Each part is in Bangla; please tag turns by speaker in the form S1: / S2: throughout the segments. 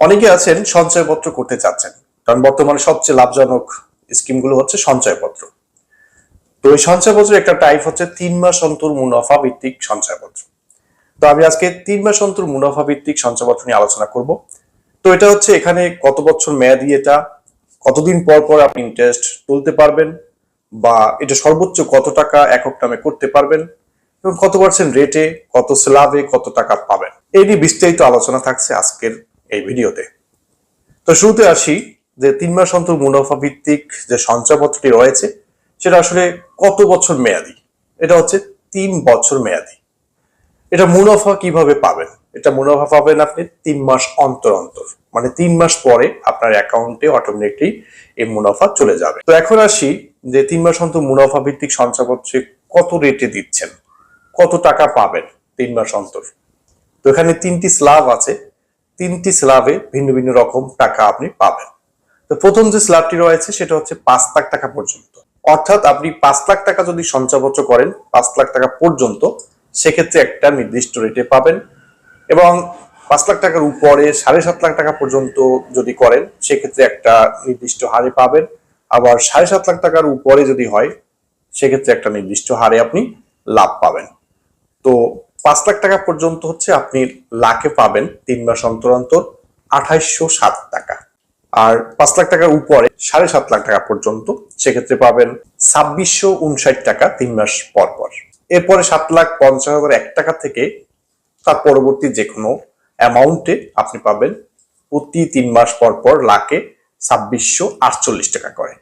S1: অনেকে আছেন সঞ্চয়পত্র করতে চাচ্ছেন। কারণ বর্তমানে সবচেয়ে লাভজনক স্কিমগুলো হচ্ছে সঞ্চয়পত্র। তো এই সঞ্চয়পত্রের একটা টাইপ হচ্ছে তিন মাস অন্তর মুনাফা ভিত্তিক সঞ্চয়পত্র। তো আমি আজকে তিন মাস অন্তর মুনাফা ভিত্তিক সঞ্চয়পত্র নিয়ে আলোচনা করব। তো এটা হচ্ছে এখানে কত বছর মেয়াদি এটা, কতদিন পর পর আপনি ইন্টারেস্ট তুলতে পারবেন বা এটা সর্বোচ্চ কত টাকা একক নামে করতে পারবেন এবং কত পার্সেন্ট রেটে কত স্ল্যাবে কত টাকা পাবেন। এই নিয়ে বিস্তারিত আলোচনা থাকছে আজকের এই ভিডিওতে। তো শুরুতে আসি যে তিন মাস অন্তর মুনাফা ভিত্তিক যে সঞ্চয়পত্রটি রয়েছে, সেটা আসলে কত বছর মেয়াদি? এটা হচ্ছে তিন বছর মেয়াদি। এটা মুনাফা কীভাবে পাবেন? এটা মুনাফা পাবেন আপনি তিন মাস অন্তর অন্তর। মানে তিন মাস পরে আপনার অ্যাকাউন্টে অটোমেটিকলি এই মুনাফা চলে যাবে। তো এখন আসি যে তিন মাস অন্তর মুনাফা ভিত্তিক সঞ্চয়পত্রে কত রেটে দিচ্ছেন? কত টাকা পাবেন তিন মাস অন্তর? তো এখানে তিনটি স্ল্যাব আছে। তিনটি স্ল্যাবে ভিন্ন ভিন্ন রকম টাকা আপনি পাবেন। তো প্রথম যে স্ল্যাবটি রয়েছে, সেটা হচ্ছে পাঁচ লাখ টাকা পর্যন্ত। অর্থাৎ আপনি পাঁচ লাখ টাকা যদি সঞ্চয়পত্র করেন, পাঁচ লাখ টাকা পর্যন্ত, সেক্ষেত্রে একটা নির্দিষ্ট রেটে পাবেন এবং পাঁচ লাখ টাকার উপরে সাড়ে সাত লাখ টাকা পর্যন্ত যদি করেন, সেক্ষেত্রে একটা নির্দিষ্ট হারে পাবেন। আবার সাড়ে সাত লাখ টাকার উপরে যদি হয়, সেক্ষেত্রে একটা নির্দিষ্ট হারে আপনি লাভ পাবেন। তো পাঁচ লাখ টাকা পর্যন্ত হচ্ছে আপনি লাখে পাবেন তিন মাস অন্তর অন্তর সাত টাকা। আর পাঁচ লাখ টাকার উপরে সাড়ে সাত লাখ টাকা পর্যন্ত সেক্ষেত্রে পাবেন ছাব্বিশশো উনষাট টাকা তিন মাস পর পর। এরপরে সাত লাখ পঞ্চাশ হাজার এক টাকা থেকে তার পরবর্তী যে কোনো অ্যামাউন্টে আপনি পাবেন প্রতি তিন মাস পর পর লাখে ছাব্বিশশো আটচল্লিশ টাকা করে।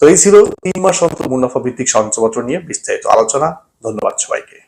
S1: তো এই ছিল তিন মাস অন্তর মুনাফা ভিত্তিক সঞ্চয়পত্র নিয়ে বিস্তারিত আলোচনা। ধন্যবাদ সবাইকে।